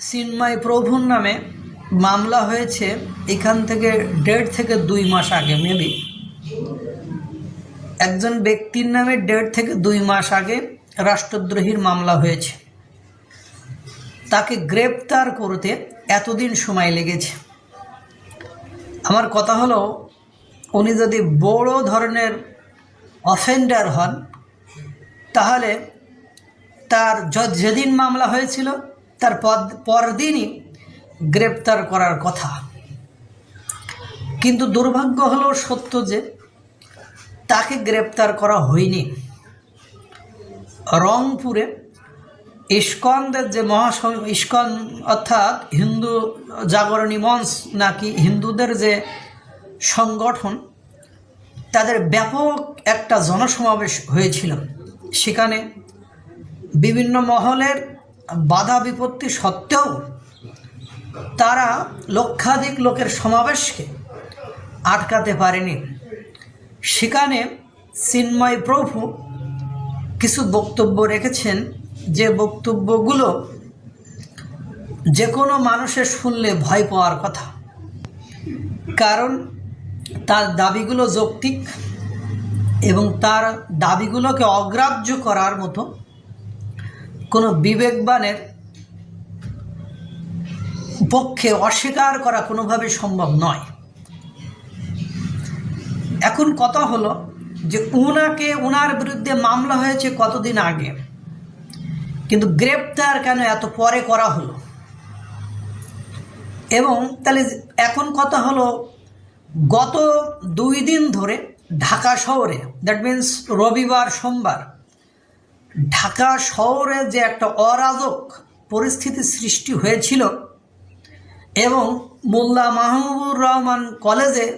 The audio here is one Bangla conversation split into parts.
চিন্ময় প্রভুর নামে মামলা হয়েছে এখান থেকে দেড় থেকে দুই মাস আগে মেবি একজন ব্যক্তির নামে দেড় থেকে দুই মাস আগে রাষ্ট্রদ্রোহীর মামলা হয়েছে। তাকে গ্রেপ্তার করতে এতদিন সময় লেগেছে। আমার কথা হলো, উনি যদি বড় ধরনের অফেন্ডার হন, তাহলে তার যেদিন মামলা হয়েছিল তার পরদিনই গ্রেপ্তার করার কথা। কিন্তু দুর্ভাগ্য হলো সত্য যে, তাকে গ্রেপ্তার করা হয়নি। রংপুরে ইস্কনদের যে মহাস ইস্কন অর্থাৎ হিন্দু জাগরণী মঞ্চ নাকি হিন্দুদের যে সংগঠন, তাদের ব্যাপক একটা জনসমাবেশ হয়েছিল। সেখানে বিভিন্ন মহলের বাধা বিপত্তি সত্ত্বেও তারা লক্ষাধিক লোকের সমাবেশকে আটকাতে পারেনি। সেখানে চিন্ময় প্রভু কিছু বক্তব্য রেখেছেন। যে বক্তব্যগুলো যে কোনো মানুষের শুনলে ভয় পাওয়ার কথা। কারণ তার দাবিগুলো যৌক্তিক এবং তার দাবিগুলোকে অগ্রাহ্য করার মতো কোনো বিবেকবানের পক্ষে অস্বীকার করা কোনোভাবে সম্ভব নয়। এখন কথা হলো যে উনাকে ওনার বিরুদ্ধে মামলা হয়েছে কতদিন আগে? কিন্তু গ্রেপ্তার কেন এত পরে করা হলো? এবং তাহলে এখন কথা হলো গত দুই দিন ধরে ঢাকা শহরে দ্যাট মিন্স রবিবার সোমবার ঢাকা শহরে যে একটা অরাজক পরিস্থিতি সৃষ্টি হয়েছিল এবং মোল্লা মাহমুবুর রহমান কলেজে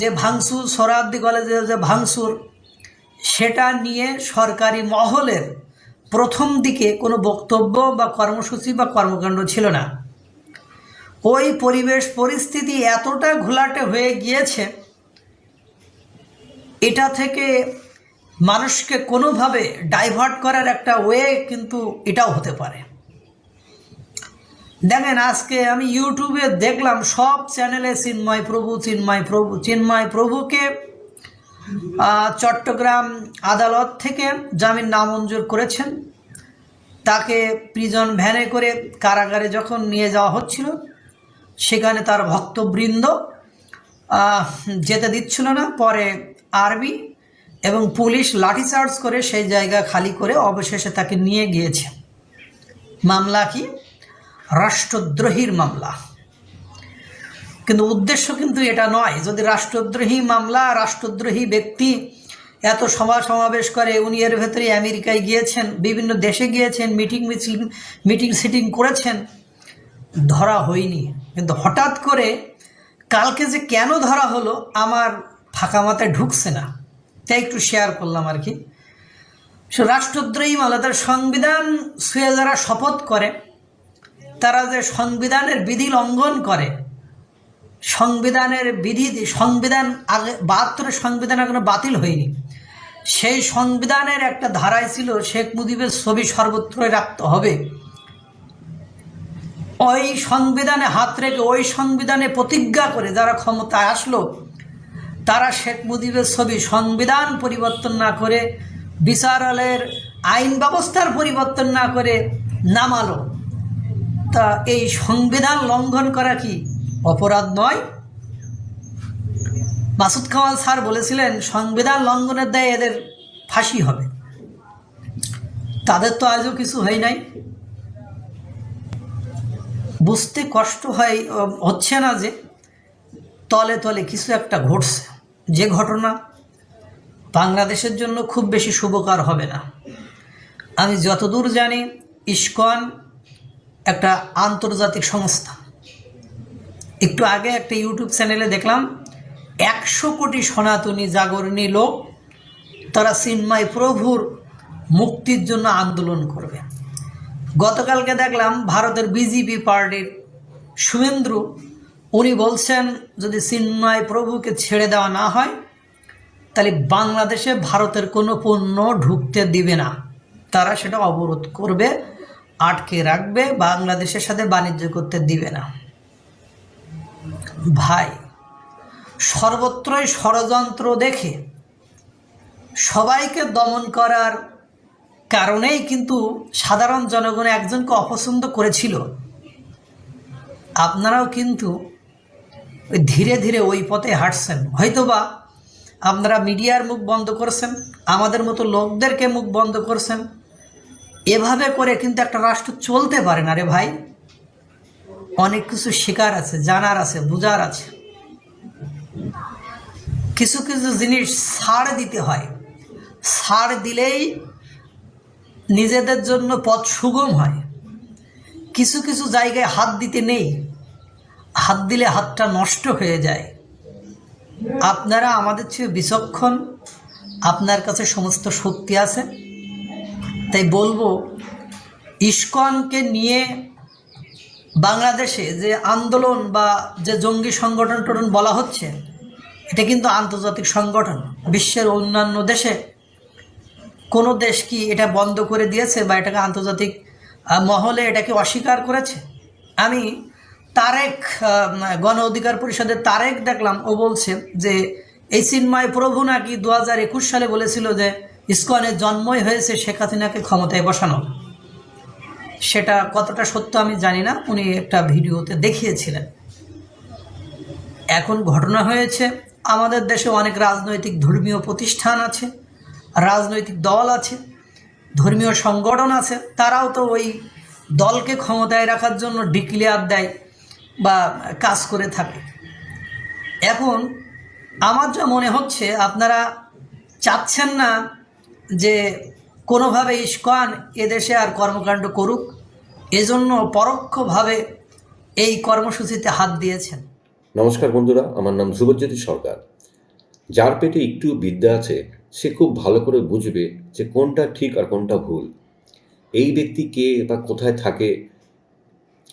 যে ভাঙচুর, সরাদ্দি কলেজে যে ভাঙচুর, সেটা নিয়ে সরকারি মহলের প্রথম দিকে কোনো বক্তব্য বা কর্মসূচি বা কর্মকাণ্ড ছিল না। ওই পরিবেশ পরিস্থিতি এতটা ঘোলাটে হয়ে গিয়েছে, এটা থেকে মানুষকে কোনোভাবে ডাইভার্ট করার একটা ওয়ে কিন্তু এটাও হতে পারে। দেখেন আজকে আমি ইউটিউবে দেখলাম সব চ্যানেলে চিন্ময় প্রভু চিন্ময় প্রভু, চিন্ময় প্রভুকে চট্টগ্রাম আদালত থেকে জামিন নামঞ্জুর করেছেন। তাকে প্রিজন ভ্যানে করে কারাগারে যখন নিয়ে যাওয়া হচ্ছিল, সেখানে তার ভক্তবৃন্দ যেতে দিচ্ছিল না। পরে আর্মি এবং পুলিশ লাঠিচার্জ করে সেই জায়গা খালি করে অবশেষে তাকে নিয়ে গিয়েছে। মামলা কি? রাষ্ট্রদ্রোহীর মামলা। কিন্তু উদ্দেশ্য কিন্তু এটা নয়। যদি রাষ্ট্রদ্রোহী মামলা, রাষ্ট্রদ্রোহী ব্যক্তি এত সভা সমাবেশ করে, উনি এর ভেতরে আমেরিকায় গিয়েছেন, বিভিন্ন দেশে গিয়েছেন, মিটিং, মিছিল, মিটিং, সিটিং করেছেন, ধরা হয়নি। কিন্তু হঠাৎ করে কালকে যে কেন ধরা হলো, আমার ফাঁকা মাথায় ঢুকছে না। তাই একটু শেয়ার করলাম আর কি। সে রাষ্ট্রদ্রোহী মামলা তার সংবিধান শুয়ে যারা শপথ করে, তারা যে সংবিধানের বিধি লঙ্ঘন করে, সংবিধানের বিধি, সংবিধান আগে, বাহাত্তরের সংবিধান এখনও বাতিল হয়নি। সেই সংবিধানের একটা ধারায় ছিল, শেখ মুজিবের ছবি সর্বত্রই রাখতে হবে। ওই সংবিধানে হাত রেখে, ওই সংবিধানে প্রতিজ্ঞা করে যারা ক্ষমতায় আসলো তারা শেখ মুজিবের ছবি সংবিধান পরিবর্তন না করে, বিচারালয়ের আইন ব্যবস্থার পরিবর্তন না করে নামালো। তা এই সংবিধান লঙ্ঘন করা কি অপরাধ নয়? মাসুদ কামাল স্যার বলেছিলেন, সংবিধান লঙ্ঘনের দায়ে এদের ফাঁসি হবে। তাদের তো আজও কিছু হয় নাই। বুঝতে কষ্ট হয় হচ্ছে না যে তলে তলে কিছু একটা ঘটছে। যে ঘটনা বাংলাদেশের জন্য খুব বেশি শুভকার হবে না। আমি যতদূর জানি, ইস্কন একটা আন্তর্জাতিক সংস্থা। একটু আগে একটা ইউটিউব চ্যানেলে দেখলাম, একশো কোটি সনাতনী জাগরণী লোক তারা চিন্ময় প্রভুর মুক্তির জন্য আন্দোলন করবে। গতকালকে দেখলাম, ভারতের বিজেপি পার্টির শুভেন্দ্র উনি বলছেন, যদি চিন্ময় প্রভুকে ছেড়ে দেওয়া না হয়, তাহলে বাংলাদেশে ভারতের কোনো পণ্য ঢুকতে দিবে না। তারা সেটা অবরোধ করবে, আটকে রাখবে, বাংলাদেশের সাথে বাণিজ্য করতে দিবে না। ভাই, সর্বত্রই ষড়যন্ত্র দেখে সবাইকে দমন করার কারণেই কিন্তু সাধারণ জনগণ একজনকে অপছন্দ করেছিল। আপনারাও কিন্তু ধীরে ধীরে ওই পথে হাঁটছেন। হয়তোবা আপনারা মিডিয়ার মুখ বন্ধ করছেন, আমাদের মতো লোকদেরকে মুখ বন্ধ করছেন। এভাবে করে কিন্তু একটা রাষ্ট্র চলতে পারে না রে ভাই। অনেক কিছু শেখার আছে, জানার আছে, বুঝার আছে। কিছু কিছু জিনিস ছাড় দিতে হয়। ছাড় দিলেই নিজেদের জন্য পথ সুগম হয়। কিছু কিছু জায়গায় হাত দিতে নেই। হাত দিলে হাতটা নষ্ট হয়ে যায়। আপনারা আমাদের চেয়ে বিচক্ষণ, আপনার কাছে সমস্ত শক্তি আছে। তাই বলব, ইস্কনকে নিয়ে বাংলাদেশে যে আন্দোলন বা যে জঙ্গি সংগঠন টটন বলা হচ্ছে, এটা কিন্তু আন্তর্জাতিক সংগঠন। বিশ্বের অন্যান্য দেশে কোনো দেশ কি এটা বন্ধ করে দিয়েছে বা এটাকে আন্তর্জাতিক মহলে এটাকে অস্বীকার করেছে? আমি তারেক গণ অধিকার পরিষদের তারেক দেখলাম, ও বলছে যে, এই চিন্ময় প্রভু নাকি দু হাজার একুশ সালে বলেছিল যে, ইস্কনের জন্মই হয়েছে শেখ হাসিনাকে ক্ষমতায় বসানো। সেটা কতটা সত্য আমি জানি না, উনি একটা ভিডিওতে দেখিয়েছিলেন। এখন ঘটনা হয়েছে, আমাদের দেশে অনেক রাজনৈতিক ধর্মীয় প্রতিষ্ঠান আছে, রাজনৈতিক দল আছে, ধর্মীয় সংগঠন আছে, তারাও তো ওই দলকে ক্ষমতায় রাখার জন্য ডিক্লেয়ার দেয়। বা কাজ করে থাকে। এখন আমার যা মনে হচ্ছে, আপনারা চাচ্ছেন না যে কোনোভাবে ইস্কন এদেশে আর কর্মকাণ্ড করুক, এজন্য পরোক্ষভাবে এই কর্মসূচিতে হাত দিয়েছেন। নমস্কার বন্ধুরা, আমার নাম ধ্রুবজ্যোতি সরকার। যার পেটে একটু বিদ্যা আছে, সে খুব ভালো করে বুঝবে যে কোনটা ঠিক আর কোনটা ভুল। এই ব্যক্তি কে বা কোথায় থাকে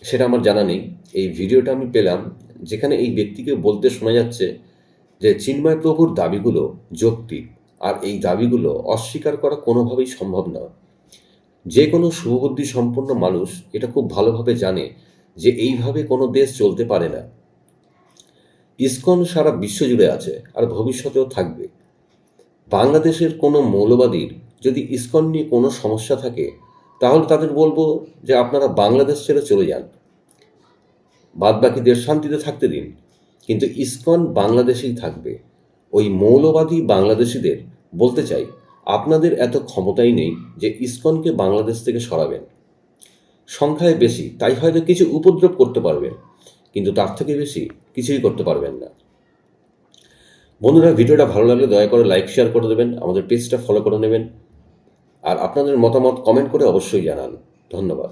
সেটা আমার জানা নেই। এই ভিডিওটা আমি পেলাম যেখানে এই ব্যক্তিকে বলতে শোনা যাচ্ছে যে চিন্ময় প্রভুর দাবিগুলো যৌক্তিক আর এই দাবিগুলো অস্বীকার করা কোনোভাবেই সম্ভব না। যে কোনো শুভবুদ্ধি সম্পন্ন মানুষ এটা খুব ভালোভাবে জানে যে এইভাবে কোনো দেশ চলতে পারে না। ইসকন সারা বিশ্ব জুড়ে আছে আর ভবিষ্যতেও থাকবে। বাংলাদেশের কোনো মৌলবাদীর যদি ইসকন নিয়ে কোনো সমস্যা থাকে তাহলে তাদের বলব যে আপনারা বাংলাদেশ ছেড়ে চলে যান। বাদবাকিদের শান্তিতে থাকতে দিন। কিন্তু ইসকন বাংলাদেশেই থাকবে। ওই মৌলবাদী বাংলাদেশিদের বলতে চাই, আপনাদের এত ক্ষমতাই নেই যে ইসকনকে বাংলাদেশ থেকে সরাবেন। সংখ্যায় বেশি, তাই হয়তো কিছু উপদ্রব করতে পারবেন, কিন্তু তার থেকে বেশি কিছুই করতে পারবেন না। বন্ধুরা, ভিডিওটা ভালো লাগলে দয়া করে লাইক শেয়ার করে দেবেন। আমাদের পেজটা ফলো করে নেবেন। আর আপনাদের মতামত কমেন্ট করে অবশ্যই জানান। ধন্যবাদ।